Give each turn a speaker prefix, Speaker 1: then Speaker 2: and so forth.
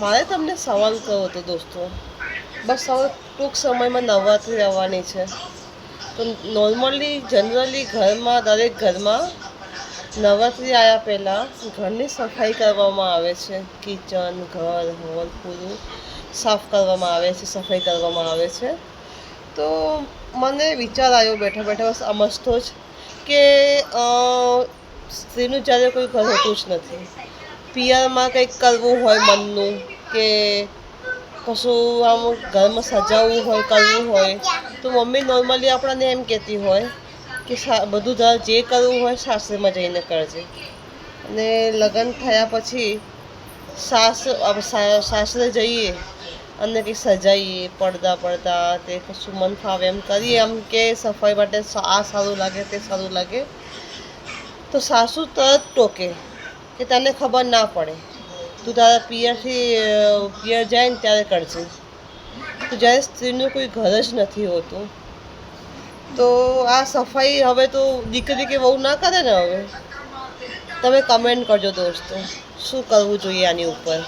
Speaker 1: મારે તમને સવાલ કરવો હતો દોસ્તો. બસ હવે ટૂંક સમયમાં નવરાત્રિ આવવાની છે. તો નોર્મલી જનરલી ઘરમાં, દરેક ઘરમાં નવરાત્રિ આવ્યા પહેલાં ઘરની સફાઈ કરવામાં આવે છે. કિચન ઘર હોલ પૂરું સાફ કરવામાં આવે છે, સફાઈ કરવામાં આવે છે. તો મને વિચાર આવ્યો બેઠા બેઠા, બસ સમજતો જ કે સ્ત્રીનું જ્યારે કોઈ ઘર હોતું જ નથી. પિયરમાં કંઈક કરવું હોય મનનું કે કશું આમ ઘરમાં સજાવવું હોય, કરવું હોય, તો મમ્મી નોર્મલી આપણને એમ કહેતી હોય કે બધું જે કરવું હોય સાસરીમાં જઈને કરજે. અને લગ્ન થયા પછી સાસ સાસરે જઈએ અને કંઈક સજાઈએ, પડદા પડદા, તે કશું મન ફાવે એમ કરીએ એમ કે સફાઈ માટે આ સારું લાગે, તે સારું લાગે. તો સાસુ તરત ટોકે. કે તને ખબર ના પડે. તું તારા પિયરથી પિયર જાય ને ત્યારે કરજે. તો જ્યારે સ્ત્રીનું કોઈ ઘર જ નથી હોતું, તો આ સફાઈ હવે તો દીકરી કે બહુ ના કરે ને હવે? તમે કમેન્ટ કરજો દોસ્તો, શું કરવું જોઈએ આની ઉપર?